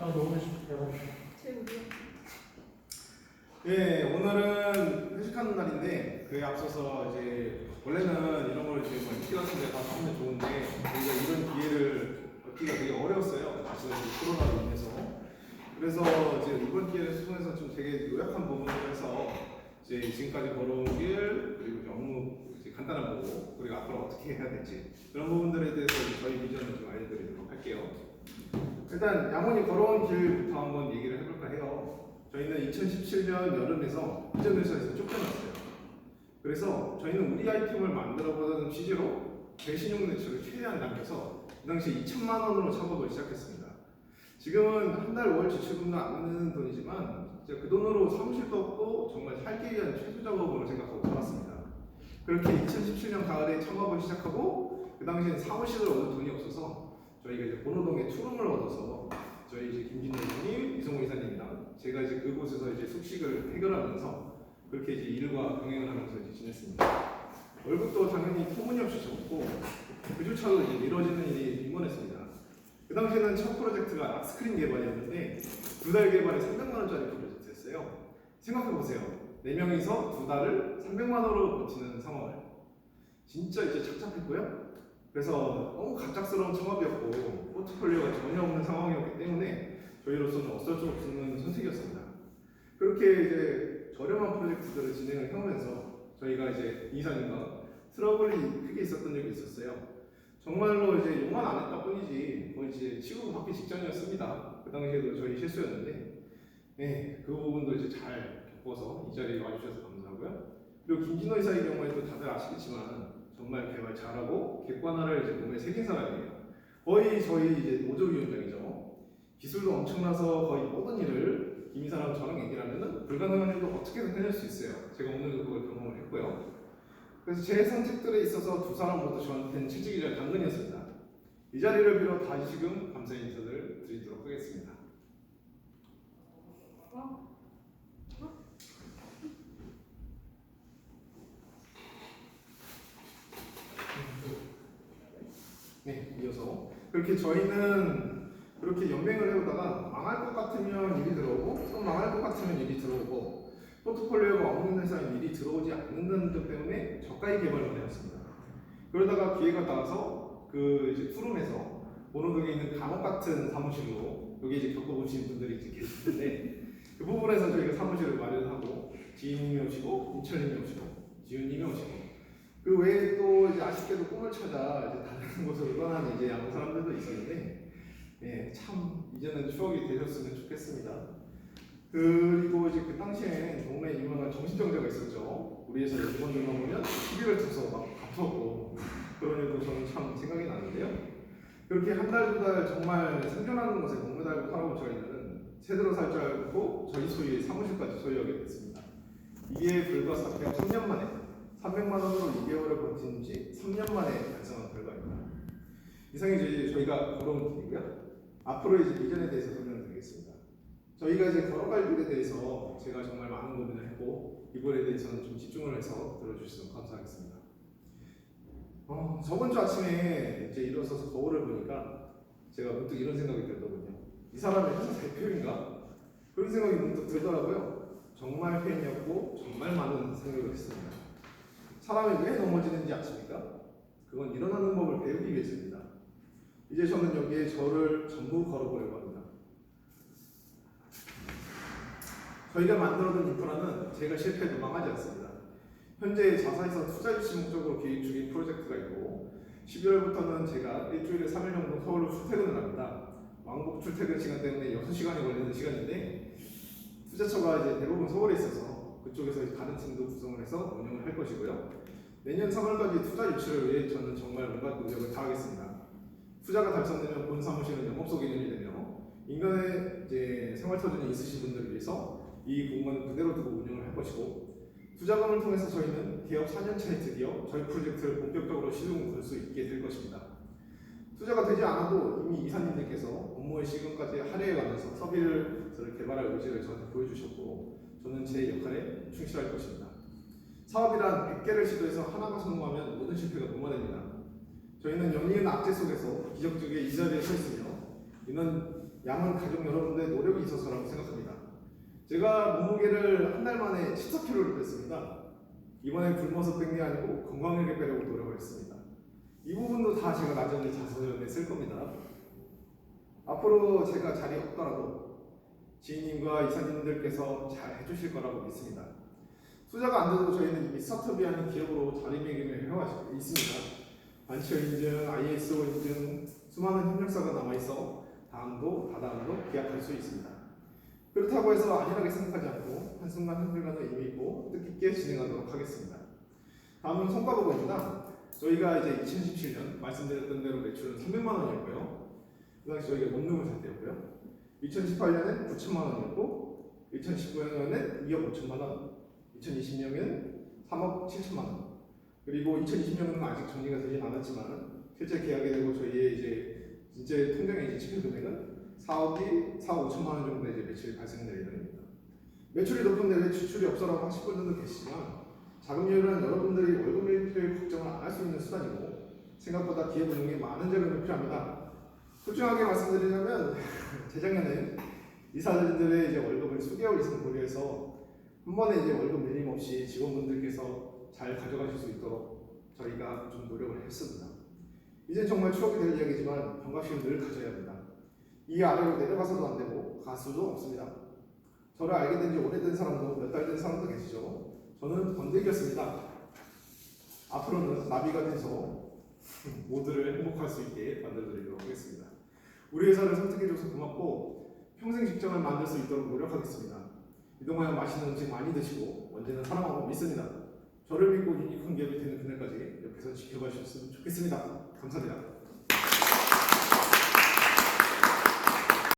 아 너무 대박. 예, 오늘은 회식하는 날인데 그에 앞서서 이제 원래는 이런 걸 이제 뭐 PT 같은 데 가서 하면 좋은데 우리가 이런 기회를 얻기가 되게 어려웠어요. 아시다시피 코로나로 인해서. 그래서 이제 이번 기회를 통해서 좀 되게 요약한 부분을 해서 이제 지금까지 걸어온 길 그리고 이제 업무 이제 간단한 보고 그리고 앞으로 어떻게 해야 될지 그런 부분들에 대해서 이제 저희 비전을 좀 알려드리도록 할게요. 일단 양원이 걸어온 길부터 한번 얘기를 해볼까 해요. 저희는 2017년 여름에서 이전 회사에서 쫓겨났어요. 그래서 저희는 우리 아이템을 만들어보자는 취지로 배신용 매출을 최대한 남겨서 그 당시 2천만 원으로 창업을 시작했습니다. 지금은 한 달 월 지출금도 안 되는 돈이지만 이제 그 돈으로 사무실도 없고 정말 살기 위한 최소 작업으로 생각하고 살았습니다. 그렇게 2017년 가을에 창업을 시작하고 그 당시엔 사무실을 얻을 돈이 없어서 저희가 이제 본호동에 투룸을 얻어서 저희 이제 김진호 이사님, 이성호 이사님이랑 제가 이제 그곳에서 이제 숙식을 해결하면서 그렇게 이제 일과 병행을 하면서 이제 지냈습니다. 월급도 당연히 터무니없이 적고 그조차도 이제 미뤄지는 일이 빈번했습니다. 그 당시에는 첫 프로젝트가 락스크린 개발이었는데 두 달 개발에 300만 원짜리 프로젝트였어요. 생각해 보세요. 네 명이서 두 달을 300만 원으로 버티는 상황을 진짜 이제 착잡했고요. 그래서 너무 갑작스러운 창업이었고 포트폴리오가 전혀 없는 상황이었기 때문에 저희로서는 어쩔 수 없는 선택이었습니다. 그렇게 이제 저렴한 프로젝트들을 진행을 해오면서 저희가 이제 이사님과 트러블이 크게 있었던 적이 있었어요. 정말로 이제 욕만 안 했다 뿐이지 거의 이제 취급받기 직전이었습니다. 그 당시에도 저희 실수였는데 네, 그 부분도 이제 잘 겪어서 이 자리에 와주셔서 감사하고요. 그리고 김진호 이사의 경우에도 다들 아시겠지만 정말 개발 잘하고 객관화를 이제 몸에 새긴 사람이에요. 거의 저희 이제 노조위원장이죠. 기술도 엄청나서 거의 모든 일을 김 이사랑 저랑 얘기를 하면은 불가능한 일도 어떻게든 해낼 수 있어요. 제가 오늘도 그걸 경험을 했고요. 그래서 제 선택들에 있어서 두 사람 모두 저한테는 채찍이자 당근이었습니다. 이 자리를 빌어 다시금 감사의 인사를 드리도록 하겠습니다. 네, 이어서 그렇게 저희는 그렇게 연맹을 해오다가 망할 것 같으면 일이 들어오고 또 망할 것 같으면 일이 들어오고 포트폴리오가 없는 회사에 일이 들어오지 않는 점 때문에 저가의 개발만 해왔습니다. 그러다가 기회가 나와서 그 이제 푸름에서 오른동에 있는 감옥 같은 사무실로 여기 이제 겪어보신 분들이 이제 계실 텐데 그 부분에서 저희가 사무실을 마련하고 지인님이 오시고 인철님이 오시고 지훈님이 오시고 그 외에 또 이제 아쉽게도 꿈을 찾아 이제 다른 곳으로 떠난 이제 양호 사람들도 있었는데 예, 참 이제는 추억이 되셨으면 좋겠습니다. 그리고 이제 그 당시엔 동네 유명한 정신병자가 있었죠. 우리 회사 직원들만 보면 시비를 쳐서 막 다투었고 그런 일도 저는 참 생각이 나는데요. 그렇게 한 달 두 달 정말 생존하는 것에 목매 달고 살아온 저희는 새들어 살 줄 알고 저희 소유의 사무실까지 소유하게 됐습니다. 이게 불과 300년 만에 300만 원으로 2개월을 버틴 지 3년 만에 달성한 결과입니다. 이상이 이제 저희가 걸어온 길이고요. 앞으로 이제 비전에 대해서 설명드리겠습니다. 저희가 이제 걸어갈 길에 대해서 제가 정말 많은 고민을 했고 이번에 대해서는 좀 집중을 해서 들어주시면 감사하겠습니다. 어, 저번 주 아침에 이제 일어서서 거울을 보니까 제가 문득 이런 생각이 들더군요. 이 사람이 회사 대표인가? 그런 생각이 문득 들더라고요. 정말 팬이었고 정말 많은 생각을 했습니다. 사람이 왜 넘어지는지 아십니까? 그건 일어나는 법을 배우기 위해서입니다. 이제 저는 여기에 저를 전부 걸어보려고 합니다. 저희가 만들어둔 인프라는 제가 실패해도 망하지 않습니다. 현재 자사에서 투자 유치 목적으로 계획 중인 프로젝트가 있고 12월부터는 제가 일주일에 3일 정도 서울로 출퇴근을 합니다. 왕복 출퇴근 시간 때문에 6시간이 걸리는 시간인데 투자처가 이제 대부분 서울에 있어서 그쪽에서 팀도 구성을 해서 운영을 할 것이고요. 내년 3월까지 투자 유치를 위해 저는 정말 온갖 노력을 다하겠습니다. 투자가 달성되면 본 사무실은 영업소 개념이 되며 인간의 이제 생활 터전이 있으신 분들을 위해서 이 공간을 그대로 두고 운영을 할 것이고 투자금을 통해서 저희는 개업 4년 차에 드디어 저희 프로젝트를 본격적으로 시동을 걸 수 있게 될 것입니다. 투자가 되지 않아도 이미 이사님들께서 업무의 시간까지 할애해가면서 서비를 개발할 의지를 저한테 보여주셨고 충실할 것입니다. 사업이란 100개를 시도해서 하나가 성공하면 모든 실패가 무마됩니다. 저희는 연이은 악재 속에서 기적적인 이 자리에 서 있으며 이는 양은 가족 여러분들의 노력이 있어서라고 생각합니다. 제가 몸무게를 한 달 만에 14kg를 뺐습니다. 이번에 굶어서 뺀 게 아니고 건강하게 빼려고 노력을 했습니다. 이 부분도 다 제가 나중에 자서전에 쓸 겁니다. 앞으로 제가 자리 없더라도 지인님과 이사님들께서 잘 해주실 거라고 믿습니다. 투자가 안 돼도 저희는 이미 스타트업이라는 기업으로 자리매김을 해와 있습니다. 반치어 인증, ISO 인증, 수많은 협력사가 남아있어 다음도 다다음도 계약할 수 있습니다. 그렇다고 해서 안일하게 생각하지 않고 한순간 한순간을 의미 있고 뜻깊게 진행하도록 하겠습니다. 다음은 성과 보고입니다. 저희가 이제 2017년 말씀드렸던 대로 매출은 300만 원이었고요. 그 당시 저희가 원룸을 살 때였고요. 2018년엔 9천만 원이었고 2019년엔 2억 5천만 원, 2020년에는 3억 7천만 원. 그리고 2020년은 아직 정리가 되진 않았지만 실제 계약이 되고 저희의 이제 진짜 통장의 이제 지표 금액은 4억이 4억 5천만 원 정도 이제 매출이 발생될 예정입니다. 매출이 높은 데 왜 지출이 없어라고 하실 분들도 계시지만 자금률은 여러분들이 월급 매출 걱정을 안 할 수 있는 수단이고 생각보다 기업 운영에 많은 자금이 필요합니다. 솔직하게 말씀드리자면 재작년에 이사들의 이제 월급을 수개월 이상 고려해서 한 번에 이제 월급 밀림 없이 직원분들께서 잘 가져가실 수 있도록 저희가 좀 노력을 했습니다. 이제 정말 추억이 될 이야기지만 경각심을 늘 가져야 합니다. 이 아래로 내려가서도 안 되고 가수도 없습니다. 저를 알게 된 지 오래된 사람도 몇 달 된 사람도 계시죠. 저는 번데기였습니다. 앞으로는 나비가 돼서 모두를 행복할 수 있게 만들어드리도록 하겠습니다. 우리 회사를 선택해줘서 고맙고 평생 직장을 만들 수 있도록 노력하겠습니다. 이동안 맛있는 음식 많이 드시고 언제나 사랑하고 믿습니다. 저를 믿고 유니콘 기업이 되는 그날까지 옆에서 지켜봐 주셨으면 좋겠습니다. 감사합니다.